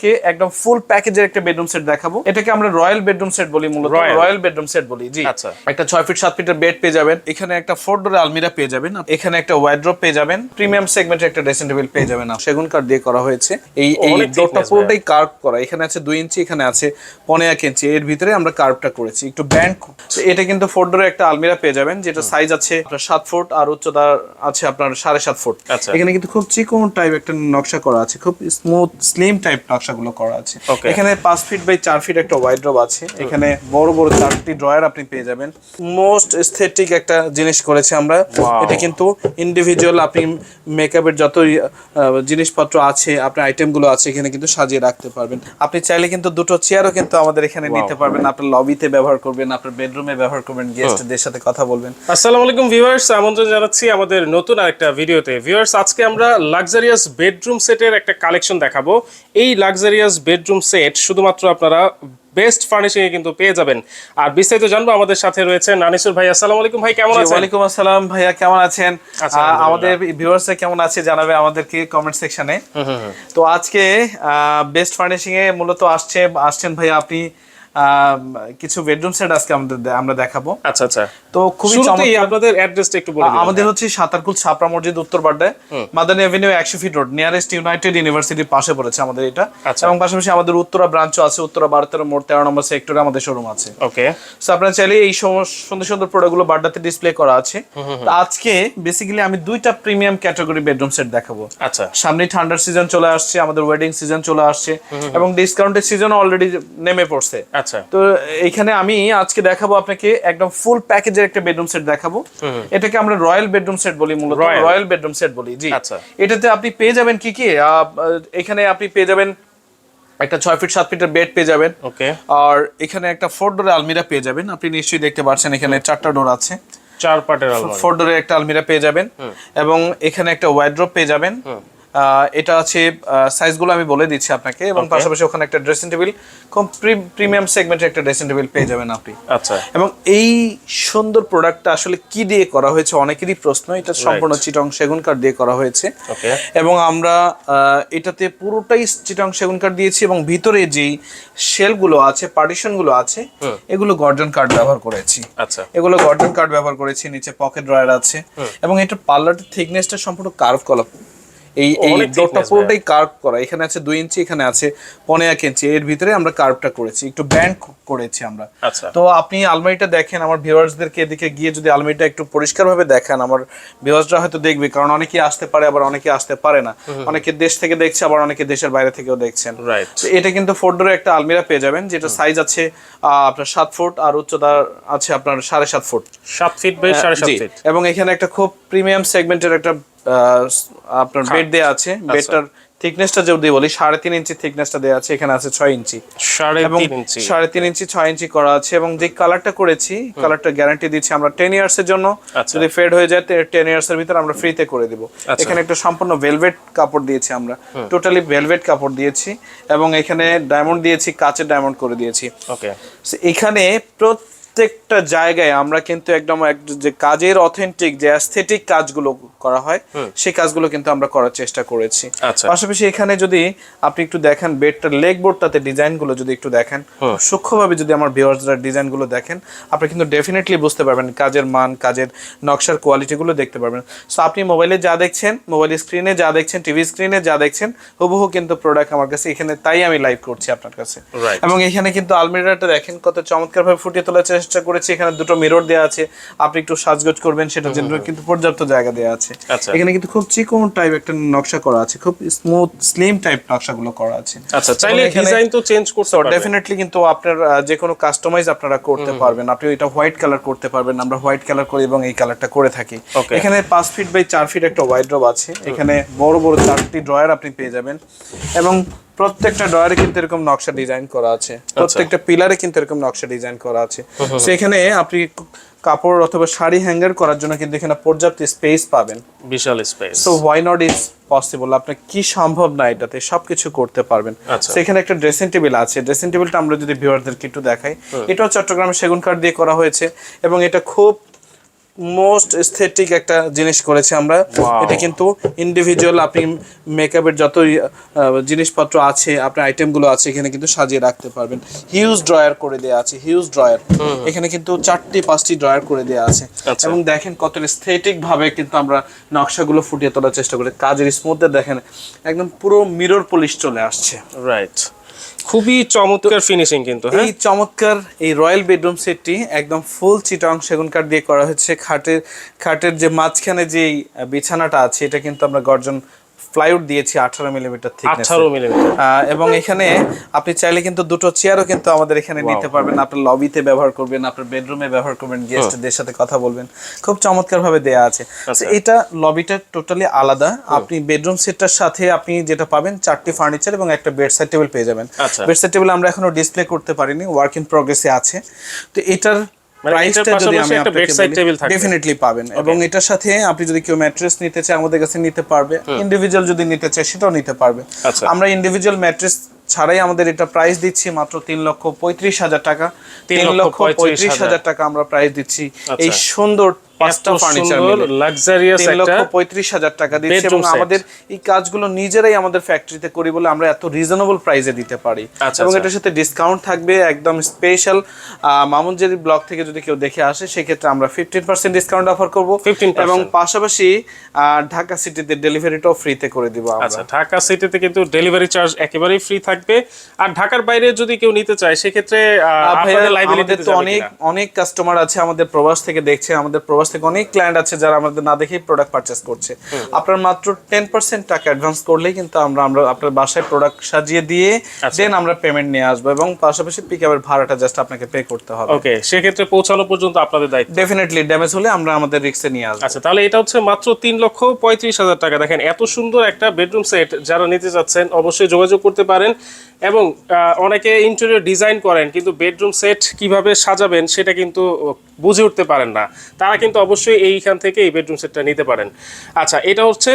কে একদম ফুল প্যাকেজের একটা বেডরুম সেট দেখাবো। এটাকে আমরা রয়্যাল বেডরুম সেট বলি মূলত। রয়্যাল বেডরুম সেট বলি জি। আচ্ছা। একটা ছয় ফিট সাত ফিটের বেড পেয়ে যাবেন। এখানে একটা ফোর ডোর আলমিরা পেয়ে যাবেন। এখানে একটা ওয়াইড্রপ পেয়ে যাবেন। প্রিমিয়াম সেগমেন্টের একটা ড্রেসিং টেবিল পেয়ে যাবেন। সেগুন কাঠ দিয়ে করা হয়েছে। এই এই ডোরটা পুরোটাই কার্ভ করা। এখানে আছে দুই ইঞ্চি এখানে আছে পনে এক ইঞ্চি এর ভিতরে আমরা কার্ভটা করেছি। একটু ব্যান্ড এটা কিন্তু ফোর ডোরের একটা আলমিরা পেয়ে যাবেন যেটা সাইজ আছে আপনার সাত ফুট আর উচ্চতা আছে আপনার সাড়ে সাত ফুট আচ্ছা। এখানে কিন্তু খুব চিকন টাইপ একটা নকশা করা আছে। খুব স্মুথ স্লিম টাইপ নকশাগুলো করা আছে। এখানে পাঁচ ফিট বাই চার ফিট একটা ওয়াইড্রপ আছে। এখানে বড় বড় চারটি ড্রয়ার আপনি পেয়ে যাবেন। মোস্ট এস্থেটিক একটা জিনিস করেছি আমরা। এটা কিন্তু ইন্ডিভিজুয়াল আপনি মেকআপের যত জিনিসপত্র আছে আপনার আইটেমগুলো আছে এখানে কিন্তু সাজিয়ে রাখতে পারবেন। আপনি চাইলে কিন্তু দুটো চেয়ারও কিন্তু আমাদের এখানে নিতে পারবেন। আপনার লবিতে ব্যবহার করবেন আপনার বেডরুমে ব্যবহার করবেন গেস্টদের সাথে কথা বলবেন। আসসালামু আলাইকুম ভিউয়ার্স আমন্ত্রণ জানাচ্ছি আমাদের নতুন আরেকটা ভিডিওতে ভিউয়ার্স আজকে আমরা লাক্সারিয়াস বেডরুম সেটের একটা কালেকশন দেখাবো। এই লাক্সারিয়াস বেডরুম সেট শুধুমাত্র আপনারা বেস্ট ফার্নিশিং কিন্তু পেয়ে যাবেন। আর বিস্তারিত জানব আমাদের সাথে রয়েছে নানিসুর ভাই আসসালামু আলাইকুম ভাই কেমন আছেন? ওয়ালাইকুম আসসালাম ভাইয়া কেমন আছেন? আচ্ছা। আমাদের ভিউয়ার্স কেমন আছে জানাবে আমাদেরকে কমেন্ট সেকশনে তো আজকে বেস্ট ফার্নিশিং এ মূলত আসছে আসছেন ভাইয়া আপনি কিছু বেডরুম সেট আজকে আমাদের আমরা দেখাবো। আচ্ছা আচ্ছা। তো খুবই চমৎকার। আপনাদের অ্যাড্রেসটা একটু বলে দিন আমাদের হচ্ছে সাতারকুল ছাপড়া মসজিদ উত্তর বাড্ডায়। মাদানী অ্যাভিনিউ একশো ফিট রোড নিয়ারেস্ট ইউনাইটেড ইউনিভার্সিটির পাশে পড়েছে আমাদের এটা। আচ্ছা। এবং পাশাপাশি আমাদের উত্তরা ব্রাঞ্চও আছে উত্তরা বারো তেরো মোড় তেরো নম্বর সেক্টরে আমাদের শোরুম আছে। ওকে সো আপনারা চাইলে এই সমস্ত সুন্দর সুন্দর প্রোডাক্টগুলো বাড্ডাতে ডিসপ্লে করা আছে। তো আজকে বেসিক্যালি আমি দুইটা প্রিমিয়াম ক্যাটাগরি বেডরুম সেট দেখাবো। আচ্ছা। সামনে ঠান্ডার সিজন চলে আসছে আমাদের ওয়েডিং সিজন চলে আসছে। এবং ডিসকাউন্টের সিজন অলরেডি নেমে পড়ছে। আচ্ছা। তো এইখানে আমি আজকে দেখাবো আপনাকে একদম ফুল প্যাকেজের একটা বেডরুম সেট দেখাবো। এটাকে আমরা রয়্যাল বেডরুম সেট বলি মূলত। রয়্যাল বেডরুম সেট বলি জি। আচ্ছা। এটাতে আপনি পেয়ে যাবেন কি কি? এখানে আপনি পেয়ে যাবেন একটা ছয় ফিট সাত ফিটের বেড পেয়ে যাবেন। ওকে। আর এখানে একটা ফোর ডোরের আলমিরা পেয়ে যাবেন। আপনি নিশ্চয়ই দেখতে পাচ্ছেন এখানে চারটা ডোর আছে। চার আলমারি। ফোর ডোরের একটা আলমিরা পেয়ে যাবেন। এবং এখানে একটা ওয়াইড্রপ পেয়ে যাবেন। এটা আছে সাইজগুলো আমি বলে দিচ্ছি আপনাকে এবং পাশাপাশি ওখানে একটা ড্রেসিং টেবিল খুব প্রিমিয়াম সেগমেন্টের একটা ড্রেসিং টেবিল পেয়ে যাবেন আপনি। আচ্ছা। এবং এই সুন্দর প্রোডাক্টটা আসলে কি দিয়ে করা হয়েছে অনেকেরই প্রশ্ন এটা সম্পূর্ণ চিটং সেগুন কাঠ দিয়ে করা হয়েছে। এবং আমরা এটাতে পুরোটাই চিটং সেগুন কাঠ দিয়েছি এবং ভিতরে যেই শেলগুলো আছে পার্টিশনগুলো আছে এগুলো গর্জন কাঠ ব্যবহার করেছি। আচ্ছা। এগুলো গর্জন কাঠ ব্যবহার করেছি নিচে পকেট ড্রয়ার আছে। এবং এটা পার্লারটির থিকনেসটা সম্পূর্ণ কার্ভ করা এই এই thickness পুরোটাই কার্ভ করা। এখানে আছে দুই ইঞ্চি এখানে আছে পনে এক ইঞ্চি। এর ভিতরে আমরা কার্ভটা করেছি একটু ব্যান্ড করেছি আমরা। আচ্ছা। তো আপনি আলমারিটা দেখেন আমার ভিউয়ার্সদেরকে এদিকে গিয়ে যদি আলমারিটা একটু পরিষ্কারভাবে দেখান আমার ভিউয়ার্সরা হয়তো দেখবে কারণ অনেকে আসতে পারে আবার অনেকে আসতে পারে না। অনেকে দেশ থেকে দেখছে আবার অনেকে দেশের বাইরে থেকেও দেখছেন। এটা কিন্তু ফোর ডোরের একটা আলমিরা পেয়ে যাবেন যেটা সাইজ আছে আপনার সাত ফুট আর উচ্চতা আছে আপনার সাড়ে সাত ফুট সাত ফিট বাই সাড়ে সাত ফিট এবং এখানে একটা খুব প্রিমিয়াম সেগমেন্টের একটা আপনার বেড দেয়া আছে। আচ্ছা। বেডটার থিকনেসটা যদি বলি সাড়ে তিন ইঞ্চি থিকনেসটা দেওয়া আছে এখানে আছে ছয় ইঞ্চি সাড়ে তিন ইঞ্চি ছয় ইঞ্চি করা আছে এবং যে কালারটা করেছি কালারটা গ্যারান্টি দিচ্ছি আমরা টেন ইয়ার্স এর জন্য। আচ্ছা। যদি ফেড হয়ে যায় টেন ইয়ার্স এর ভিতর আমরা ফ্রিতে করে দিব। আচ্ছা। এখানে একটা সম্পূর্ণ ভেলভেট কাপড় দিয়েছি আমরা। টোটালি ভেলভেট কাপড় দিয়েছি এবং এখানে ডায়মন্ড দিয়েছি কাচের ডায়মন্ড করে দিয়েছি। ওকে এখানে প্রত্যেকটা জায়গায় আমরা কিন্তু একদম যে কাজের অথেন্টিক যে অ্যাস্থেটিক কাজগুলো করা হয় সেই কাজগুলো কিন্তু আমরা করার চেষ্টা করেছি। আচ্ছা। পাশাপাশি এখানে যদি আপনি একটু দেখেন বেডটার লেগ বোর্ডটাতে ডিজাইনগুলো যদি একটু দেখেন সূক্ষ্মভাবে যদি আমার ভিউয়ার্সরা ডিজাইনগুলো দেখেন আপনি কিন্তু ডেফিনেটলি বুঝতে পারবেন কাজের মান কাজের নকশার কোয়ালিটি গুলো দেখতে পারবেন। সো আপনি মোবাইলে যা দেখছেন মোবাইল স্ক্রিনে যা দেখছেন টিভি স্ক্রিনে যা দেখছেন হুবহু কিন্তু প্রোডাক্ট আমার কাছে এখানে তাই আমি লাইভ করছি আপনার কাছে। এবং এখানে কিন্তু আলমিরাটা দেখেন কত চমৎকার ভাবে ফুটিয়ে তোলার চেষ্টা করেছি এখানে দুটো মিরর দেওয়া আছে আপনি একটু সাজগোজ করবেন সেটার জন্য কিন্তু পর্যাপ্ত জায়গা দেওয়া আছে। আচ্ছা। এখানে কিন্তু খুব চিকন টাইপ একটা নকশা করা আছে খুব স্মুথ স্লিম টাইপ নকশাগুলো করা আছে। আচ্ছা চাইলে ডিজাইন তো চেঞ্জ করতে পারবেন। ডেফিনেটলি কিন্তু আপনার যে কোনো কাস্টমাইজ আপনারা করতে পারবেন। আপনি এটা হোয়াইট কালার করতে পারবেন আমরা হোয়াইট কালার করি এবং এই কালারটা করে থাকি। এখানে পাঁচ ফিট বাই চার ফিট একটা ওয়াইড্রপ আছে। এখানে বড় বড় চারটি ড্রয়ার আপনি পেয়ে যাবেন। এবং প্রত্যেকটা ড্রয়ারে কিন্তু এরকম নকশা ডিজাইন করা আছে। আচ্ছা। প্রত্যেকটা পিলারে কিন্তু এরকম নকশা ডিজাইন করা আছে। সেখানে আপনি কাপড় অথবা শাড়ি হ্যাঙ্গার করার জন্য কিন্তু এখানে পর্যাপ্ত স্পেস পাবেন। বিশাল space so why not is possible আপনার কি সম্ভব না এটাতে? সবকিছু করতে পারবেন। আচ্ছা। সেখানে একটা ড্রেসিং টেবিল আছে। ড্রেসিং টেবিলটা আমরা যদি ভিউয়ারদেরকে একটু দেখাই এটাও চট্টগ্রামের সেগুন কাঠ দিয়ে করা হয়েছে এবং এটা খুব মোস্ট এস্থেটিক একটা জিনিস করেছি আমরা। এটা কিন্তু ইন্ডিভিজুয়াল আপনি মেকআপের যত জিনিসপত্র আছে আপনার আইটেমগুলো আছে এখানে কিন্তু সাজিয়ে রাখতে পারবেন। হিউজ ড্রয়ার করে দেওয়া আছে হিউজ ড্রয়ার এখানে কিন্তু চারটি পাঁচটি ড্রয়ার করে দেওয়া আছে। আচ্ছা। এবং দেখেন কত এস্থেটিক ভাবে কিন্তু আমরা নকশাগুলো ফুটিয়ে তোলার চেষ্টা করি। কাজের স্মুথ দেখেন একদম পুরো মিরর পলিশ চলে আসছে। রাইট খুবই চমৎকার ফিনিশিং কিন্তু হ্যাঁ? এই চমৎকার এই রয়্যাল বেডরুম সেটটি একদম ফুল চিটং সেগুন কাঠ দিয়ে করা হয়েছে। খাটের খাটের যে মাঝখানে যে বিছানাটা আছে, এটা কিন্তু আমরা গর্জন প্লাইউড দিয়েছি আঠারো মিলিমিটার থিকনেস আঠারো মিলিমিটার। এবং এখানে আপনি চাইলে কিন্তু দুটো চেয়ারও কিন্তু আমাদের এখানে নিতে পারবেন। আপনার লবিতে ব্যবহার করবেন আপনার বেডরুমে ব্যবহার করবেন গেস্টদের সাথে কথা বলবেন। খুব চমৎকার ভাবে দেয়া আছে। আচ্ছা। এটা লবিটা টোটালি আলাদা। আপনি বেডরুম সেটটার সাথে আপনি যেটা পাবেন চারটি ফার্নিচার এবং একটা বেড সাইড টেবিল পেয়ে যাবেন। আচ্ছা। বেড সাইড টেবিল আমরা এখনও ডিসপ্লে করতে পারিনি ওয়ার্ক ইন প্রগ্রেসে আছে। তো এটার প্রাইসটা যদি আমি। ডেফিনেটলি পাবেন। এবং এটার সাথে আপনি যদি কেউ ম্যাট্রেস নিতে চায় আমাদের কাছে নিতে পারবে। ইন্ডিভিজুয়াল যদি নিতে চায় সেটাও নিতে পারবে। আচ্ছা। আমরা ইন্ডিভিজুয়াল ম্যাট্রেস ছাড়াই আমাদের এটা প্রাইস দিচ্ছি মাত্র তিন লক্ষ পঁয়ত্রিশ হাজার টাকা। তিন লক্ষ পঁয়ত্রিশ হাজার। টাকা আমরা প্রাইস দিচ্ছি। আচ্ছা। এই সুন্দর পাঁচটা ফার্নিচার লাক্সারিয়াস তিন লক্ষ একটা পঁয়ত্রিশ হাজার টাকা দিচ্ছি এবং আমাদের এই কাজগুলো নিজেরাই আমাদের ফ্যাক্টরিতে করি বলে আমরা এত রিজনেবল প্রাইসে দিতে পারি। আচ্ছা, এবং আচ্ছা। এটার সাথে ডিসকাউন্ট থাকবে একদম স্পেশাল মামুনজেরি ব্লক থেকে যদি কেউ দেখে আসে সেক্ষেত্রে আমরা ফিফটিন পার্সেন্ট ডিসকাউন্ট অফার করব। এবং পাশাপাশি ঢাকা সিটিতে ডেলিভারিটাও ফ্রিতে করে দিব আচ্ছা ঢাকা সিটিতে কিন্তু ডেলিভারি চার্জ একেবারেই ফ্রি থাকবে। আর ঢাকার বাইরে যদি কেউ নিতে চায় সেক্ষেত্রে অনেক অনেক কাস্টমার আছে আমাদের প্রবাস থেকে দেখছে আমাদের প্রবাস থেকে অনেক ক্লায়েন্ট আছে যারা আমাদের না দেখেই প্রোডাক্ট পারচেস করছে। আপনার মাত্র টেন পার্সেন্ট টাকা অ্যাডভান্স করলেই কিন্তু আমরা আমরা আপনার বাসায় প্রোডাক্ট সাজিয়ে দিয়ে আচ্ছা। দেন আমরা পেমেন্ট নিয়ে আসব এবং পাশাপাশি পিক আপের ভাড়াটা জাস্ট আপনাকে পে করতে হবে। ওকে সেক্ষেত্রে পৌঁছানো পর্যন্ত আপনাদের দায়িত্ব। ডেফিনেটলি ড্যামেজ হলে আমরা আমাদের রিক্সে নিয়ে আসব। আচ্ছা তাহলে এটা হচ্ছে মাত্র তিন লক্ষ পঁয়ত্রিশ হাজার টাকা। দেখেন এত সুন্দর একটা বেডরুম সেট যারা নিতে চাচ্ছেন অবশ্যই যোগাযোগ করতে পারেন এবং অনেকে ইন্টেরিয়র ডিজাইন করেন কিন্তু বেডরুম সেট কীভাবে সাজাবেন সেটা কিন্তু বুঝে উঠতে পারেন না। তারা কিন্তু অবশ্যই এইখান থেকে এই বেডরুম সেটটা নিতে পারেন। আচ্ছা এটা হচ্ছে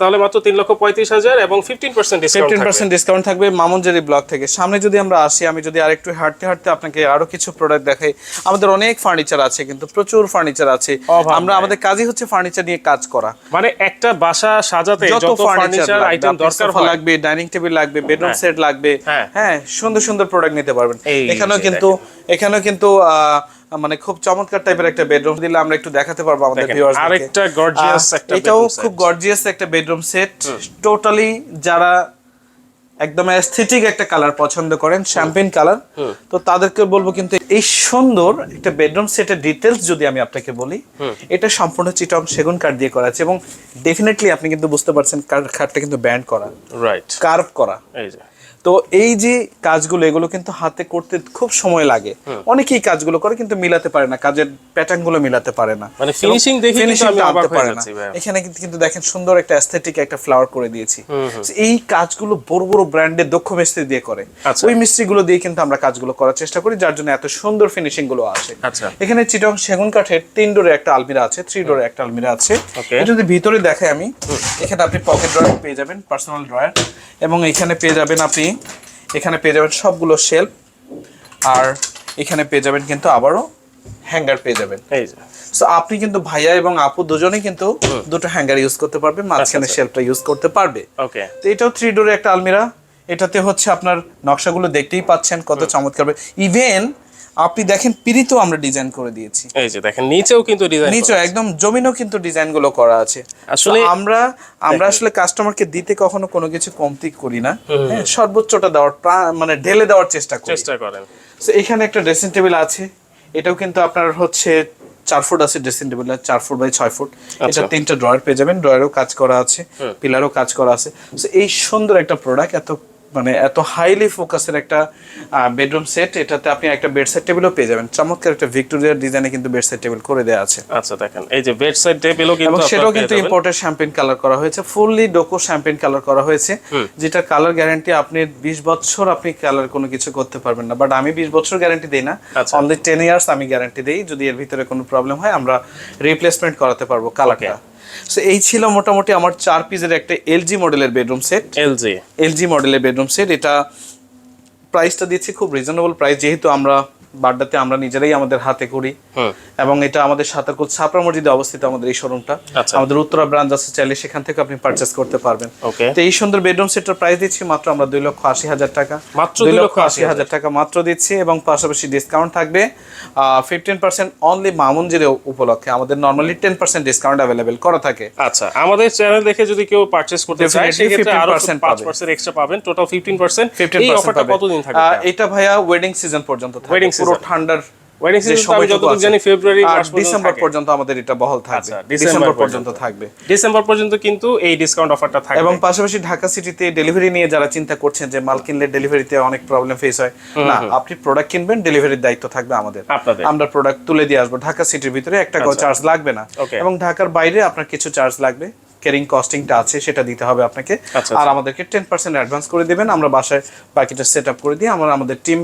তাহলে মাত্র তিন লক্ষ পঁয়ত্রিশ হাজার এবং fifteen percent fifteen discount percent discount থাকবে মামুনজারি ব্লক থেকে। সামনে যদি আমরা আসি আমি যদি আরেকটু হাঁটতে হাঁটতে আপনাকে আরও কিছু প্রোডাক্ট দেখাই। আমাদের অনেক ফার্নিচার আছে কিন্তু প্রচুর ফার্নিচার আছে। আমরা আমাদের কাজই হচ্ছে ফার্নিচার নিয়ে কাজ করা। মানে একটা বাসা সাজাতে যত ফার্নিচার আইটেম দরকার হয়। লাগবে ডাইনিং টেবিল লাগবে বেডরুম হ্যাঁ। সেট লাগবে। হ্যাঁ। হ্যাঁ সুন্দর সুন্দর প্রোডাক্ট নিতে পারবেন। এখানেও কিন্তু এখানেও কিন্তু আহ, মানে খুব চমৎকার টাইপের একটা বেডরুম দিলে আমরা একটু দেখাতে পারব আমাদের ভিউয়ার্স আরেকটা gorgeous একটা এটাও খুব গর্জিয়াস একটা বেডরুম সেট টোটালি যারা একদম অ্যাস্থেটিক একটা কালার পছন্দ করেন শ্যাম্পেন কালার তো তাদেরকে বলব কিন্তু এই সুন্দর একটা বেডরুম সেটের ডিটেলস যদি আমি আপনাকে বলি এটা সম্পূর্ণ চিটং সেগুন কাঠ দিয়ে করা আছে এবং ডেফিনেটলি আপনি কিন্তু বুঝতে পারছেন কাঠ- খাটটা কিন্তু ব্যান্ড করা। রাইট কার্ভ করা। এই যে। তো এই যে কাজগুলো এগুলো কিন্তু হাতে করতে খুব সময় লাগে। অনেকেই কাজগুলো করে কিন্তু মিলাতে পারে না কাজের প্যাটার্নগুলো মিলাতে পারে না। মানে দেখে কিন্তু আমি অবাক হয়ে যাচ্ছি এখানে কিন্তু দেখেন সুন্দর একটা অ্যাস্থেটিক একটা ফ্লাওয়ার করে দিয়েছি। এই কাজগুলো বড় বড় ব্র্যান্ডের দক্ষ মিস্ত্রি দিয়ে করে। আচ্ছা। ওই মিস্ত্রিগুলো দিয়ে কিন্তু আমরা কাজগুলো করার চেষ্টা করি যার জন্য এত সুন্দর ফিনিশিংগুলো আসে। আচ্ছা। এখানে চিটং সেগুন কাঠের তিন ডোরে একটা আলমিরা আছে থ্রি ডোরে একটা আলমিরা আছে। যদি ভিতরে দেখে আমি এখানে আপনি পকেট ড্রয়ার পেয়ে যাবেন পার্সোনাল ড্রয়ার এবং এখানে পেয়ে যাবেন আপনি এখানে পেয়ে যাবেন সবগুলো শেলফ। আর এখানে পেয়ে যাবেন কিন্তু আবারও হ্যাঙ্গার পেয়ে যাবেন। এই যে। সো আপনি কিন্তু ভাইয়া এবং আপু দুজনেই কিন্তু দুটো হ্যাঙ্গার ইউজ করতে পারবে মাঝখানে আচ্ছা। শেলফটা ইউজ করতে পারবে। ওকে তো এটাও থ্রি ডোরের একটা আলমিরা। এটাতে হচ্ছে আপনার নকশাগুলো দেখতেই পাচ্ছেন কত চমৎকার ইভেন আপনি দেখেন পিরিতেও আমরা ডিজাইন করে দিয়েছি। এই যে দেখেন নিচেও কিন্তু ডিজাইন নিচে একদম জমিনও কিন্তু ডিজাইনগুলো করা আছে। আসলে- আমরা আমরা আসলে কাস্টমারকে দিতে কখনো কোনো কিছু কমতি করি না। হ্যাঁ সর্বোচ্চটা দেওয়ার মানে ঢেলে দেওয়ার চেষ্টা করি। চেষ্টা করেন। So, এখানে একটা ড্রেসিং টেবিল আছে। এটাও কিন্তু আপনার হচ্ছে চার ফুট আছে ড্রেসিং টেবিল চার ফুট বাই ছয় ফুট এটা আচ্ছা। তিনটা ড্রয়ার পেয়ে যাবেন। ড্রয়ারও কাজ করা আছে পিলারও কাজ করা আছে। এই সুন্দর একটা প্রোডাক্ট এত মানে এত হাইলি ফোকাসের একটা বেডরুম সেট এটাতে আপনি একটা বেড সেট টেবিলও পেয়ে যাবেন। চমৎকার একটা ভিক্টোরিয়ার ডিজাইনে কিন্তু বেড সেট টেবিল করে দেওয়া আছে। আচ্ছা দেখেন এই যে বেড সাইড টেবিলও কিন্তু এবং সেটাও কিন্তু ইম্পোর্টেড শ্যাম্পেন কালার করা হয়েছে ফুললি ডোকো শ্যাম্পেন কালার করা হয়েছে যেটা কালার গ্যারান্টি আপনি 20 বছর আপনি কালার কোনো কিছু করতে পারবেন না। বাট আমি 20 বছর গ্যারান্টি দেই না। অনলি 10 ইয়ার্স আমি গ্যারান্টি দেই। যদি এর ভিতরে কোনো প্রবলেম হয় আমরা রিপ্লেসমেন্ট করাতে পারব কালারটা সো এই ছিল মোটামুটি আমার চার পিসের একটা এলজি মডেলের বেডরুম সেট এলজি এলজি মডেলের বেডরুম সেট এটা প্রাইসটা দিচ্ছি খুব রিজনেবল প্রাইস যেহেতু আমরা বাড্ডাতে আমরা নিজেরাই আমাদের হাতে করি। এবং এটা আমাদের সাতারকুল ছাপড়া মসজিদে অবস্থিত আমাদের এই শোরুমটা। আচ্ছা। আমাদের উত্তরা ব্রাঞ্চ আছে চাইলে সেখান থেকে আপনি পারচেস করতে পারবেন। তো এই সুন্দর বেডরুম সেটটার প্রাইস দিচ্ছি মাত্র আমরা দুই লক্ষ আশি হাজার টাকা। মাত্র দুই লক্ষ আশি হাজার টাকা মাত্র দিচ্ছি এবং পাশাপাশি ডিসকাউন্ট থাকবে ফিফটিন পার্সেন্ট অনলি মামুনজির উপলক্ষে। আমাদের normally ten percent discount available করা থাকে। আচ্ছা আমাদের চ্যানেল দেখে যদি কেউ পারচেস করতে চায় সেক্ষেত্রে আরও পাঁচ পার্সেন্ট এক্সট্রা পাবেন। টোটাল ফিফটিন পার্সেন্ট ফিফটিন অফারটা কতদিন থাকবে? এটা ভাইয়া ওয়েডিং সিজন পর্যন্ত থাকবে। পুরো ঠান্ডার ওয়েডিং সিজন আমি যতটুকু জানি ফেব্রুয়ারি ডিসেম্বর পর্যন্ত আমাদের এটা বহল থাকবে। আচ্ছা, ডিসেম্বর ডিসেম্বর পর্যন্ত। থাকবে। ডিসেম্বর পর্যন্ত কিন্তু এই ডিসকাউন্ট অফারটা থাকবে। এবং পাশাপাশি ঢাকা সিটিতে ডেলিভারি নিয়ে যারা চিন্তা করছেন যে মাল কিনলে ডেলিভারিতে অনেক প্রবলেম ফেস হয় না আপনি প্রোডাক্ট কিনবেন ডেলিভারির দায়িত্ব থাকবে আমাদের। আমরা প্রোডাক্ট তুলে দিয়ে আসব। ঢাকা সিটির ভিতরে এক টাকাও চার্জ লাগবে না। এবং ঢাকার বাইরে আপনার কিছু চার্জ লাগবে। ক্যারিং কস্টিংটা আছে সেটা দিতে হবে আপনাকে। আচ্ছা, আর আমাদেরকে টেন পার্সেন্ট অ্যাডভান্স করে দিবেন। আমরা বাসায় বাকিটা সেট আপ করে দিয়ে আমরা আমাদের টিম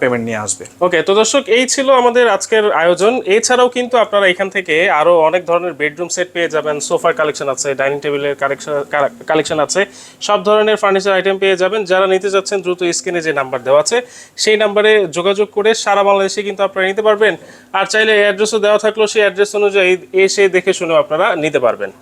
পেমেন্ট নিয়ে আসবে। ওকে তো দর্শক, এই ছিল আমাদের আজকের আয়োজন। এছাড়াও কিন্তু আপনারা এখান থেকে আরও অনেক ধরনের বেডরুম সেট পেয়ে যাবেন সোফার কালেকশন আছে ডাইনিং টেবিলের কালেকশন কালেকশন আছে, সব ধরনের ফার্নিচার আইটেম পেয়ে যাবেন। যারা নিতে যাচ্ছেন, দ্রুত স্ক্রিনে যে নাম্বার দেওয়া আছে, সেই নাম্বারে যোগাযোগ করে সারা বাংলাদেশে কিন্তু আপনারা নিতে পারবেন। আর চাইলে অ্যাড্রেসও দেওয়া থাকলেও সেই অ্যাড্রেস অনুযায়ী এসে দেখে শুনেও আপনারা নিতে পারবেন।